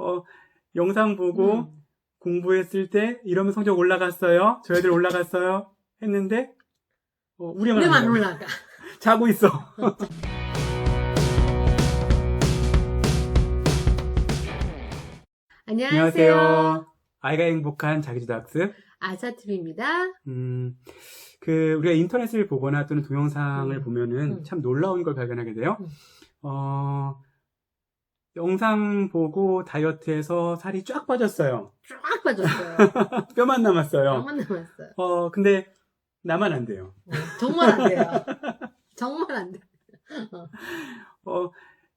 어, 영상 보고 음. 공부했을 때 이러면 성적 올라갔어요. 저 애들 올라갔어요. 했는데 어, 우리만 우리만 올라가. 자고 있어. 안녕하세요. 안녕하세요. 아이가 행복한 자기주도 학습. 아사TV입니다. 음, 그 우리가 인터넷을 보거나 또는 동영상을 음. 보면은 음. 참 놀라운 걸 발견하게 돼요. 음. 어, 영상 보고 다이어트해서 살이 쫙 빠졌어요. 쫙 빠졌어요. 뼈만 남았어요. 얼마 남았어요? 어, 근데 나만 안 돼요. 어, 정말 안 돼요. 정말 안 돼. 어,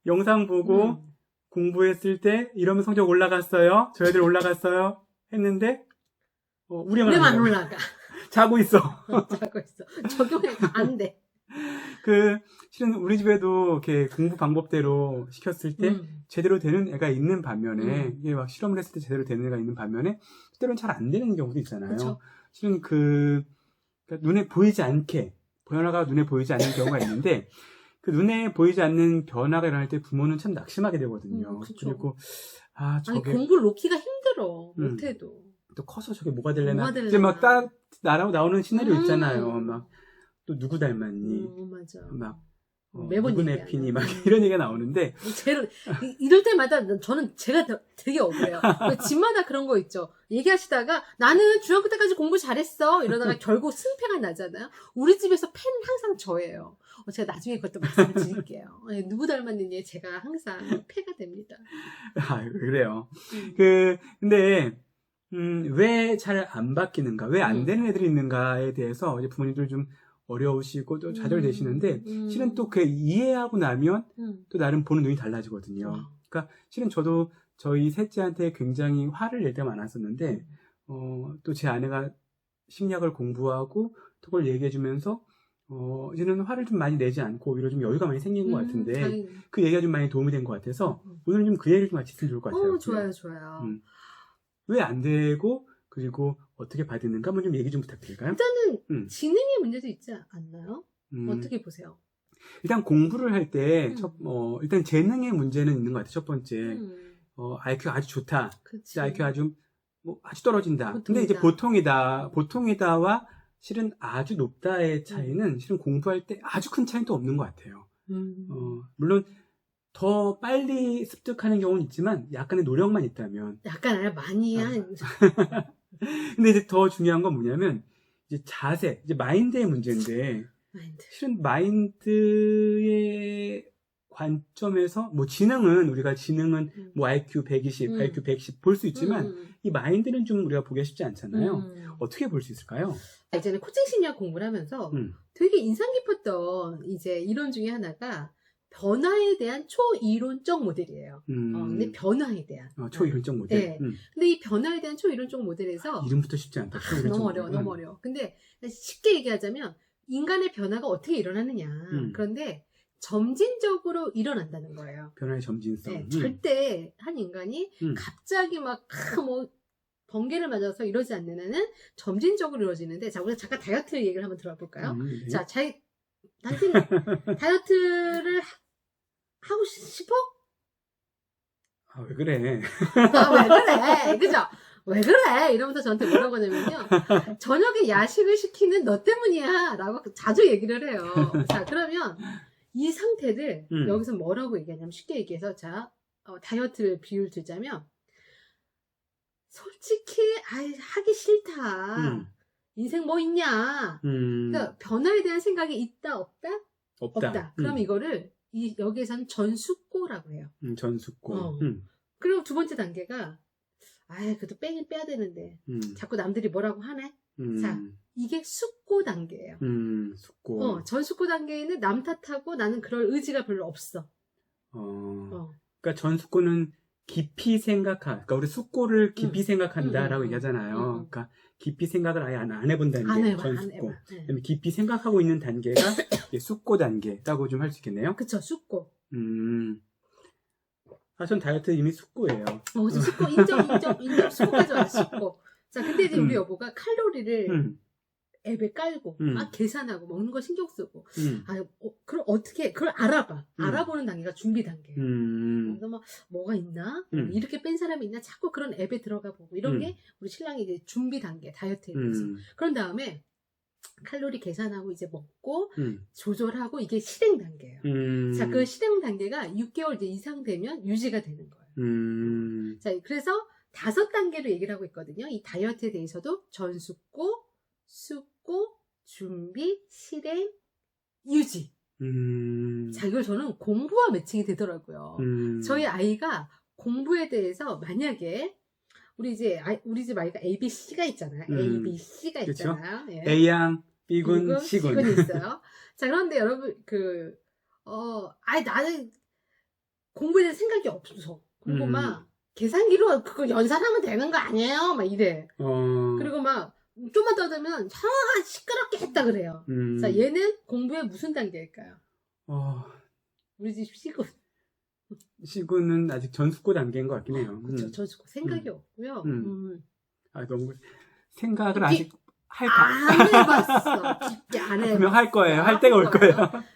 영상 보고 음. 공부했을 때 이러면 성적 올라갔어요. 저 애들 올라갔어요. 했는데 어, 우리만 우리만 안안 돼요. 올라가. 자고 있어. 자고 있어. 적용이 안 돼. 그 실은 우리 집에도 이렇게 공부 방법대로 시켰을 때 음. 제대로 되는 애가 있는 반면에 음. 이게 막 실험을 했을 때 제대로 되는 애가 있는 반면에 때로는 잘 안 되는 경우도 있잖아요. 그쵸. 실은 그 그러니까 눈에 보이지 않게 변화가 눈에 보이지 않는 경우가 있는데 그 눈에 보이지 않는 변화가 일어날 때 부모는 참 낙심하게 되거든요. 음. 그리고 아 아니 저게 공부를 놓기가 힘들어. 음. 못해도. 또 커서 저게 뭐가 될래나 뭐가. 이제 막 따라 나라고 나오는 시나리오 음. 있잖아요. 막 또 누구 닮았니? 음, 맞아. 막 어, 매번 누구 얘기하는. 내피니 막 음. 이런 얘기가 나오는데 제로 이- 이럴 때마다 저는 제가 더- 되게 억울해요. 그 집마다 그런 거 있죠. 얘기하시다가 나는 중학교 때까지 공부 잘했어 이러다가 결국 승패가 나잖아요. 우리 집에서 팬 항상 저예요. 어, 제가 나중에 그것도 말씀을 드릴게요. 예, 누구 닮았느냐에 제가 항상 패가 됩니다. 아 그래요. 음. 그 근데 음, 왜 잘 안 바뀌는가, 왜안 음. 되는 애들이 있는가에 대해서 이제 부모님들 좀 어려우시고 또 좌절되시는데 음. 실은 또 그 이해하고 나면 음. 또 나름 보는 눈이 달라지거든요. 어. 그러니까 실은 저도 저희 셋째한테 굉장히 화를 낼 때가 음. 많았었는데 어, 또 제 아내가 심리학을 공부하고 또 그걸 얘기해주면서 어, 이제는 화를 좀 많이 내지 않고 오히려 좀 여유가 많이 생긴 것 음, 같은데 다행이네. 그 얘기가 좀 많이 도움이 된 것 같아서 음. 오늘은 좀 그 얘기를 좀 같이 했으면 좋을 것 같아요. 어, 좋아요, 좋아요. 음. 왜안 되고 그리고 어떻게 받는가 한번 좀 얘기 좀 부탁드릴까요? 일단은 음. 지능의 문제도 있지 않나요? 음, 어떻게 보세요? 일단 공부를 할때 음. 첫, 어, 일단 재능의 문제는 있는 것 같아요. 첫 번째 음, 어, IQ 아주 좋다. 그치. IQ 아주 뭐 아주 떨어진다. 근데 이제 보통이다. 보통이다, 보통이다와 실은 아주 높다의 차이는 실은 공부할 때 아주 큰 차이는 또 없는 것 같아요. 음. 어, 물론 더 빨리 습득하는 경우는 있지만 약간의 노력만 있다면. 약간 아니라 많이 아. 한 근데 이제 더 중요한 건 뭐냐면 이제 자세, 이제 마인드의 문제인데 마인드. 실은 마인드의 관점에서 뭐 지능은 우리가 지능은 음. 뭐 IQ 120, 음. IQ 110 볼 수 있지만 음, 이 마인드는 좀 우리가 보기가 쉽지 않잖아요. 음. 어떻게 볼 수 있을까요? 예전에 코칭 심리학 공부를 하면서 음. 되게 인상 깊었던 이제 이론 중에 하나가 변화에 대한 초이론적 모델이에요. 음, 어, 근데 변화에 대한. 어, 초이론적 모델. 네. 음. 근데 이 변화에 대한 초이론적 모델에서 이름부터 쉽지 않다. 아, 너무. 어려워, 음. 너무 어려워. 근데 쉽게 얘기하자면 인간의 변화가 어떻게 일어나느냐. 음. 그런데 점진적으로 일어난다는 거예요. 변화의 점진성. 네, 음. 절대 한 인간이 음. 갑자기 막뭐 번개를 맞아서 이러지 않는 한은 점진적으로 이루어지는데 자 우리가 잠깐 다이어트 얘기를 한번 들어볼까요? 음, 네. 자, 당신 다이어트를 하, 하고 싶- 싶어? 아, 왜 그래? 아, 왜 그래? 그죠? 왜 그래? 이러면서 저한테 뭐라고 하냐면요. 저녁에 야식을 시키는 너 때문이야. 라고 자주 얘기를 해요. 자, 그러면 이 상태를 음. 여기서 뭐라고 얘기하냐면 쉽게 얘기해서 자, 어, 다이어트 비율 들자면 솔직히 아이, 하기 싫다. 음. 인생 뭐 있냐? 음. 그러니까 변화에 대한 생각이 있다 없다? 없다. 없다. 그럼 음. 이거를 이 여기에서는 전숙고라고 해요. 음, 전숙고. 어. 음. 그리고 두 번째 단계가 아이 그래도 빼긴 빼야 되는데 음. 자꾸 남들이 뭐라고 하네. 음. 자. 이게 숙고 단계예요. 음, 숙고. 어, 전숙고 단계에는 남 탓하고 나는 그럴 의지가 별로 없어. 어. 어. 그러니까 전숙고는 깊이 생각하, 그러니까 우리 숙고를 깊이 음. 생각한다라고 음, 음, 얘기하잖아요. 음, 음. 그러니까 깊이 생각을 아예 안, 안 해봐, 안 전숙고. 해봐. 네. 깊이 생각하고 있는 단계가 숙고 단계라고 좀 할 수 있겠네요. 그쵸, 숙고. 음. 아, 전 다이어트 이미 숙고예요. 어, 저 숙고 인정, 인정, 인정. 숙고까지 숙고. 자, 근데 이제 우리 음. 여보가 칼로리를 음. 앱에 깔고 음. 막 계산하고 먹는 거 신경 쓰고 음. 아 어, 그럼 어떻게 그걸 알아봐 음. 알아보는 단계가 준비 단계 음. 그래서 막 뭐가 있나 음. 이렇게 뺀 사람이 있나 자꾸 그런 앱에 들어가 보고 이런 음. 게 우리 신랑이 이제 준비 단계 다이어트에 대해서 음. 그런 다음에 칼로리 계산하고 이제 먹고 음. 조절하고 이게 실행 단계예요. 음. 자, 그 실행 단계가 6개월 이제 이상 되면 유지가 되는 거예요. 음. 자, 그래서 다섯 단계로 얘기를 하고 있거든요. 이 다이어트에 대해서도 전숙고, 숙 고, 준비, 실행, 유지. 음. 자, 이걸 저는 공부와 매칭이 되더라고요. 음. 저희 아이가 공부에 대해서 만약에 우리 이제 아이- 우리 집 아이가 A, B, C가 있잖아요. 음. A, B, C가? 있잖아요. 예. A양, B군, B군, C군. C군 있어요. 자, 그런데 여러분, 그, 어, 아니, 나는 공부에 대한 생각이 없어. 그리고 음. 막, 계산기로 그거 연산하면 되는 거 아니에요? 막 이래. 어. 그리고 막, 좀만 더 되면, 아, 시끄럽게 했다 그래요. 음. 자, 얘는 공부의 무슨 단계일까요? 어, 우리 집 C군. C군은 아직 전숙고 단계인 것 같긴 해요. 그쵸, 음. 저 생각이 없고요. 음. 음. 아, 너무 생각을 깊이- 아직 할 바. 안 해봤어. 깊게 안 해봤어. 분명 할 거예요. 할 때가 올 거예요.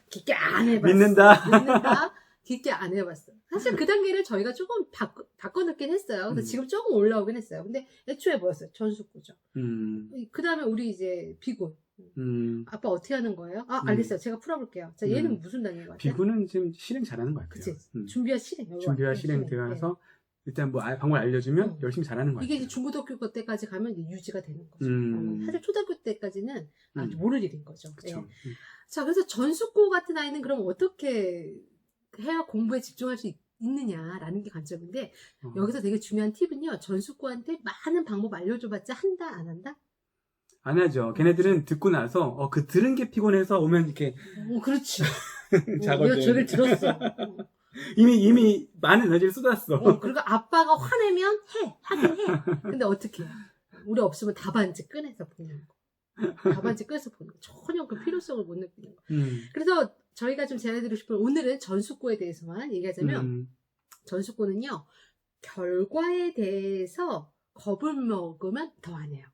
깊게 안 해봤어. 믿는다. 믿는다. 깊게 안 해봤어. 사실 그 단계를 저희가 조금 바꿔, 바꿔놓긴 했어요. 그래서 음. 지금 조금 올라오긴 했어요. 근데 애초에 뭐였어요? 전숙구죠. 음. 그 다음에 우리 이제 비군. 음. 아빠 어떻게 하는 거예요? 아, 음. 알겠어요. 제가 풀어볼게요. 자, 얘는 음. 무슨 단계인 것 같아요? 비군은 지금 실행 잘하는 것 같아요. 음. 준비와 실행. 준비와. 실행 네. 되어서 일단 뭐 아- 방법을 알려주면 음. 열심히 잘하는 것 이게. 이제 중고등학교 때까지 가면 유지가 되는 거죠. 음. 어, 사실 초등학교 때까지는 음. 모를 일인 거죠. 예. 자, 그래서 전숙고 같은 아이는 그럼 어떻게 해야 공부에 집중할 수 있, 느냐라는 게 관점인데 어. 여기서 되게 중요한 팁은요. 전숙고한테 많은 방법 알려줘봤자 한다 안 한다? 안 하죠. 걔네들은 듣고 나서 어, 그 들은 게 피곤해서 오면 이렇게 어, 그렇지. 자거든. 내가 저를 들었어. 어. 이미 이미 많은 에너지를 쏟았어. 어, 그리고 아빠가 화내면 해 하긴 해. 근데 어떻게 해? 우리 없으면 답안지 꺼내서 보는 거. 답안지 꺼내서 보는 거. 전혀 그 필요성을 못 느끼는 거. 음. 그래서 저희가 좀 제안해드리고 싶은 오늘은 전숙고에 대해서만 얘기하자면 음. 전숙고는요 결과에 대해서 겁을 먹으면 더 안 해요.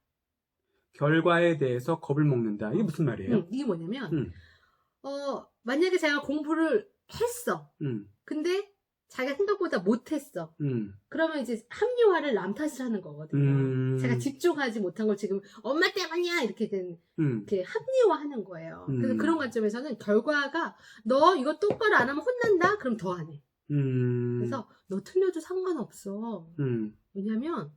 결과에 대해서 겁을 먹는다. 이게 무슨 말이에요? 음, 이게 뭐냐면 음. 어 만약에 제가 공부를 했어. 음. 근데 자기가 생각보다 못했어. 음. 그러면 이제 합리화를 남 탓을 하는 거거든요. 음. 제가 집중하지 못한 걸 지금 엄마 때문이야 이렇게 된 음. 이렇게 합리화하는 거예요. 그래서 음. 그런 관점에서는 결과가 너 이거 똑바로 안 하면 혼난다. 그럼 더 안 해. 음. 그래서 너 틀려도 상관없어. 음. 왜냐면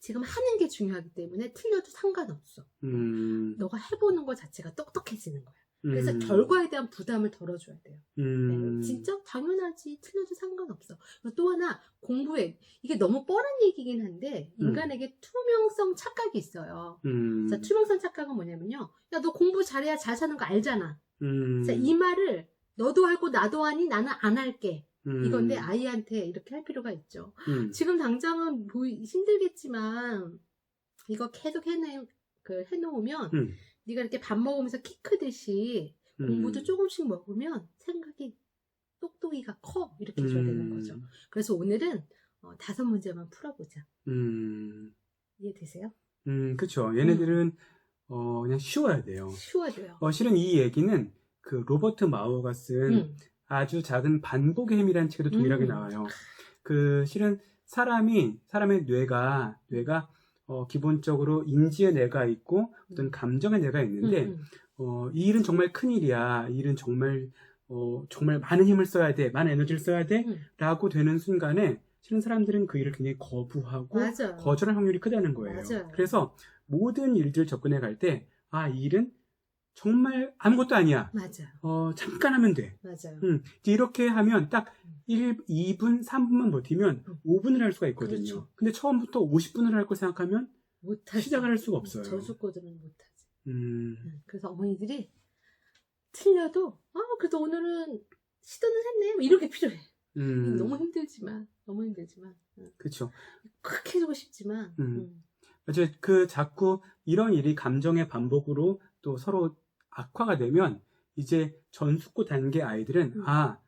지금 하는 게 중요하기 때문에 틀려도 상관없어. 음. 너가 해보는 것 자체가 똑똑해지는 거야. 그래서 음. 결과에 대한 부담을 덜어줘야 돼요. 음. 네, 진짜 당연하지 틀려도 상관없어. 또 하나 공부에 이게 너무 뻔한 얘기긴 한데 음. 인간에게 투명성 착각이 있어요. 음. 자 투명성 착각은 뭐냐면요. 야 너 공부 잘해야 잘 사는 거 알잖아. 음. 자 이 말을 너도 알고 나도 하니 나는 안 할게. 음. 이건데 아이한테 이렇게 할 필요가 있죠. 음. 지금 당장은 보이, 힘들겠지만 이거 계속 해내 그 해놓으면 음. 네가 이렇게 밥 먹으면서 키 크듯이 음. 공부도 조금씩 먹으면 생각이 똑똑이가 커 이렇게 해줘야 되는 거죠. 그래서 오늘은 어, 다섯 문제만 풀어보자. 음. 이해되세요? 음, 그쵸. 얘네들은, 어, 그냥 쉬워야 돼요. 쉬워져요. 어, 실은 이 얘기는 그 로버트 마오가 쓴 음. 아주 작은 반복의 힘이라는 책에도 동일하게 음. 나와요. 그 실은 사람이 사람의 뇌가 뇌가 어, 기본적으로 인지의 뇌가 있고 어떤 감정의 뇌가 있는데 음, 음. 어, 이 일은 정말 큰 일이야. 이 일은 정말 어, 정말 많은 힘을 써야 돼. 많은 에너지를 써야 돼. 음. 라고 되는 순간에 실은 사람들은 그 일을 굉장히 거부하고 맞아요. 거절할 확률이 크다는 거예요. 맞아요. 그래서 모든 일들 접근해 갈 때 아, 이 일은 정말 아무것도 아니야. 맞아요. 어, 잠깐 하면 돼. 맞아요. 음, 이렇게 하면 딱 1, 2분, 3분만 버티면 음. 5분을 할 수가 있거든요. 그렇죠. 근데 처음부터 50분을 할 거 생각하면 못하지. 시작을 할 수가 없어요. 저수고들은 못하지. 음, 음, 그래서 어머니들이 틀려도 아 그래도 오늘은 시도는 했네 뭐 이런 게 필요해. 음, 너무 힘들지만 너무 힘들지만 음, 그쵸. 크게 해주고 싶지만 음. 음. 그 자꾸 이런 일이 감정의 반복으로 또 서로 악화가 되면 이제 전숙고 단계 아이들은 음. 아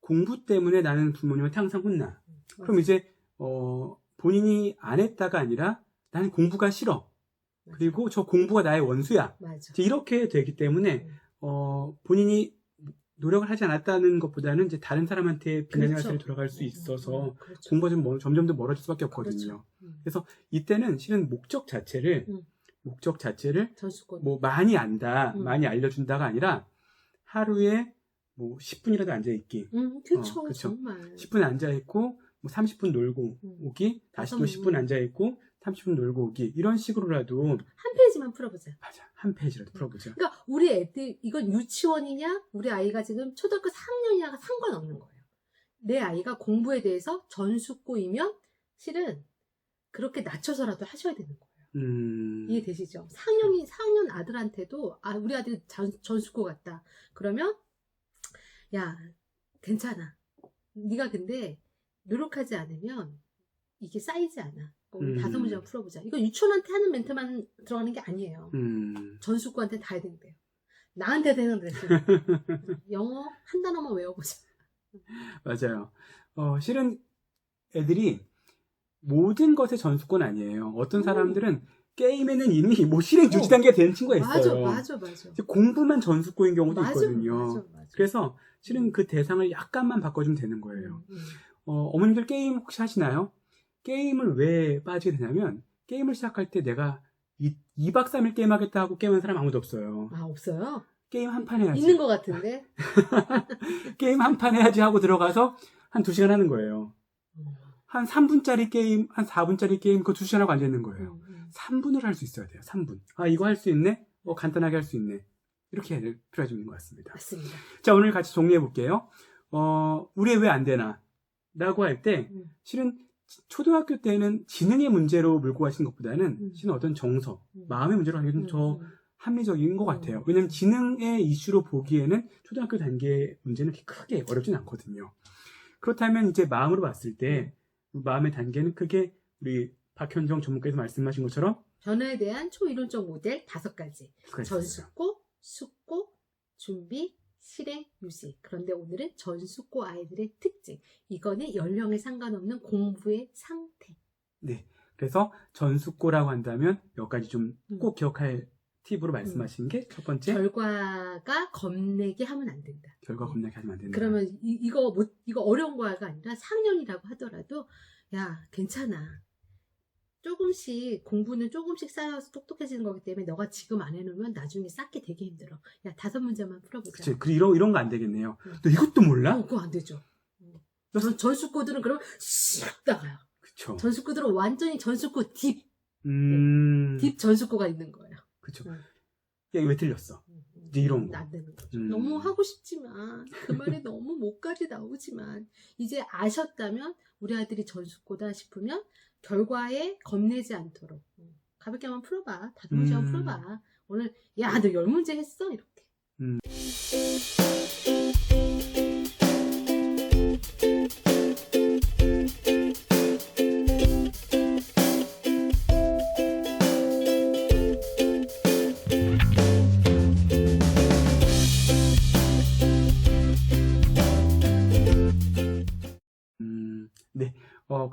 공부 때문에 나는 부모님한테 항상 혼나. 그럼 맞아. 이제 어 본인이 안 했다가 아니라 나는 공부가 싫어. 그리고 저 공부가 나의 원수야. 이렇게 되기 때문에 음. 어, 본인이 노력을 하지 않았다는 것보다는 이제 다른 사람한테 비난의 그렇죠. 화살이 돌아갈 수 있어서 음, 그렇죠. 공부가 좀 멀- 점점 더 멀어질 수밖에 없거든요. 그렇죠. 음. 이때는 실은 목적 자체를 음. 목적 자체를. 뭐 많이 안다, 음. 많이 알려준다가 아니라 하루에 뭐 10분이라도 앉아 있기, 음, 그렇죠. 어, 그쵸. 정말. 10분 앉아 있고 뭐 30분 놀고 음. 오기, 다시 또 음. 10분 앉아 있고 30분 놀고 오기 이런 식으로라도 한 페이지만 풀어보자. 맞아 한 페이지라도 풀어보자. 그러니까 우리 애들 이건 유치원이냐 우리 아이가 지금 초등학교 4학년이냐가 상관없는 거예요. 내 아이가 공부에 대해서 전수고이면 실은 그렇게 낮춰서라도 하셔야 되는 거예요. 음, 이해되시죠? 4학년이 4학년 아들한테도 아 우리 아들이 전, 전수고 같다. 그러면 야 괜찮아. 네가 근데 노력하지 않으면 이게 쌓이지 않아. 음. 다섯 문제만 풀어보자. 이거 유치원한테 하는 멘트만 들어가는 게 아니에요. 음, 전수구한테 다 해야 된대요. 나한테도 해야 돼. 영어 한 단어만 외워보자. 맞아요. 어, 실은 애들이 모든 것의 전수권 아니에요. 어떤 음. 사람들은 게임에는 이미 뭐 실행 어. 단계가 되는 친구가 맞아, 있어요. 맞아, 맞아. 이제 공부만 전수권인 경우도 맞아, 있거든요. 맞아, 맞아. 그래서 실은 그 대상을 약간만 바꿔주면 되는 거예요. 음, 음. 어, 어머님들 게임 혹시 하시나요? 게임을 왜 빠지게 되냐면 게임을 시작할 때 내가 이, 2박 3일 게임 하겠다 하고 게임하는 사람 아무도 없어요. 아 없어요? 게임 한 판 해야지. 있는 것 같은데. 게임 한 판 해야지 하고 들어가서 한 2시간 하는 거예요. 한 3분짜리 게임, 한 4분짜리 게임 그 2시간 하고 앉아있는 거예요. 음, 음. 3분을 할 수 있어야 돼요. 3분. 아, 이거 할 수 있네? 어, 간단하게 할 수 있네. 이렇게 해야 될 필요가 좀 있는 것 같습니다. 맞습니다. 자, 오늘 같이 정리해 볼게요. 어, 우리 왜 안 되나? 라고 할 때, 음. 실은 초등학교 때는 지능의 문제로 몰고 가시는 것보다는 음. 실은 어떤 정서, 음. 마음의 문제로 하는 게 음, 더 음. 합리적인 것 음. 같아요. 왜냐면 지능의 이슈로 보기에는 초등학교 단계 문제는 그렇게 크게 어렵진 않거든요. 그렇다면 이제 마음으로 봤을 때 마음의 단계는 크게 우리 박현정 전문가에서 말씀하신 것처럼 변화에 대한 초이론적 모델 다섯 가지. 전수고, 숙고, 준비, 실행, 유지. 그런데 오늘은 전수고 아이들의 특징. 이거는 연령에 상관없는 공부의 상태. 네. 그래서 전숙고라고 한다면 몇 가지 좀 음. 꼭 기억할 팁으로 말씀하신 게 첫 번째 결과가 겁내게 하면 안 된다. 결과 겁나게 하면 안 된다. 그러면 이, 이거 못 이거 어려운 거가 아니라 4학년이라고 하더라도 야 괜찮아 조금씩 공부는 조금씩 쌓여서 똑똑해지는 거기 때문에 너가 지금 안 해놓으면 나중에 쌓기 되게 힘들어 야 다섯 문제만 풀어보자 그치. 그 이런 이런 거 안 되겠네요. 음. 너 이것도 몰라? 어, 그거 안 되죠 전, 전수코들은 그럼 쓱 나가요 그쵸. 전수코들은 완전히 전수코 딥, 음. 딥 전수코가 있는 거예요 그쵸. 음. 야, 왜 틀렸어? 이제 이런 거. 안 되는 거죠. 음. 너무 하고 싶지만 그 말이 너무 목까지 나오지만 이제 아셨다면 우리 아들이 전수고다 싶으면 결과에 겁내지 않도록 음, 가볍게 한번 풀어봐. 다섯 문제 한번 음. 풀어봐. 오늘 야 너 열 문제 했어 이렇게. 음.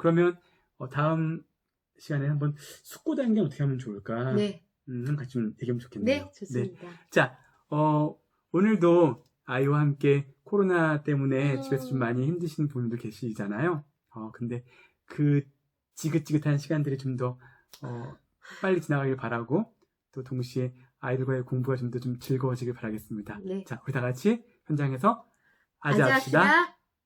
그러면 어, 다음 시간에 한번 숙고 단계 어떻게 하면 좋을까? 네, 음, 같이 좀 얘기하면 좋겠네요. 네 좋습니다. 자, 어, 오늘도 아이와 함께 코로나 때문에 음. 집에서 좀 많이 힘드신 분들 계시잖아요. 어, 근데 그 지긋지긋한 시간들이 좀 더, 어, 빨리 지나가길 바라고, 또 동시에 아이들과의 공부가 좀 더좀 즐거워지길 바라겠습니다. 네. 자, 우리 다 같이 현장에서 아자합시다. 아자합시다.